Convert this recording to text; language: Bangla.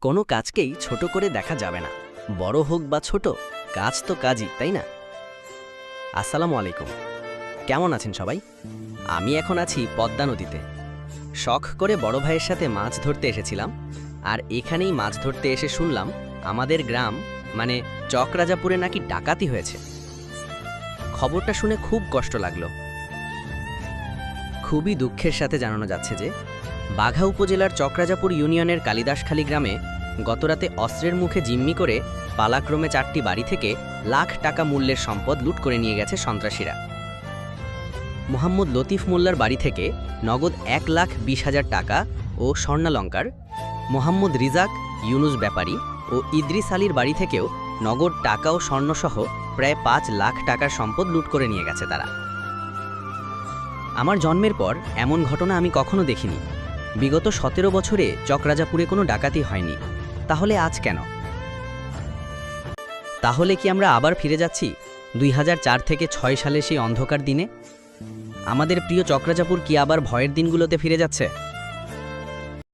কোনো কাজকেই ছোট করে দেখা যাবে না। বড় হোক বা ছোট, কাজ তো কাজই, তাই না? আসসালামু আলাইকুম। কেমন আছেন সবাই? আমি এখন আছি পদ্মা নদীতে। শখ করে বড় ভাইয়ের সাথে মাছ ধরতে এসেছিলাম, আর এখানেই মাছ ধরতে এসে শুনলাম আমাদের গ্রাম মানে চকরাজাপুরে নাকি ডাকাতি হয়েছে। খবরটা শুনে খুব কষ্ট লাগল। খুবই দুঃখের সাথে জানানো যাচ্ছে যে বাঘা উপজেলার চক্রাজাপুর ইউনিয়নের কালিদাসখালী গ্রামে গতরাতে অস্ত্রের মুখে জিম্মি করে পালাক্রমে চারটি বাড়ি থেকে লাখ টাকা মূল্যের সম্পদ লুট করে নিয়ে গেছে সন্ত্রাসীরা। মোহাম্মদ লতিফ মোল্লার বাড়ি থেকে নগদ এক লাখ বিশ হাজার টাকা ও স্বর্ণালঙ্কার, মোহাম্মদ রিজাক, ইউনুস ব্যাপারী ও ইদ্রিস আলীর বাড়ি থেকেও নগদ টাকা ও স্বর্ণসহ প্রায় পাঁচ লাখ টাকার সম্পদ লুট করে নিয়ে গেছে তারা। আমার জন্মের পর এমন ঘটনা আমি কখনো দেখিনি। বিগত সতেরো বছরে চকরাজাপুরে কোনো ডাকাতি হয়নি। তাহলে আজ কেন? তাহলে কি আমরা আবার ফিরে যাচ্ছি দুই হাজার চার থেকে ছয় সালে সেই অন্ধকার দিনে? আমাদের প্রিয় চক্রাজাপুর কি আবার ভয়ের দিনগুলোতে ফিরে যাচ্ছে?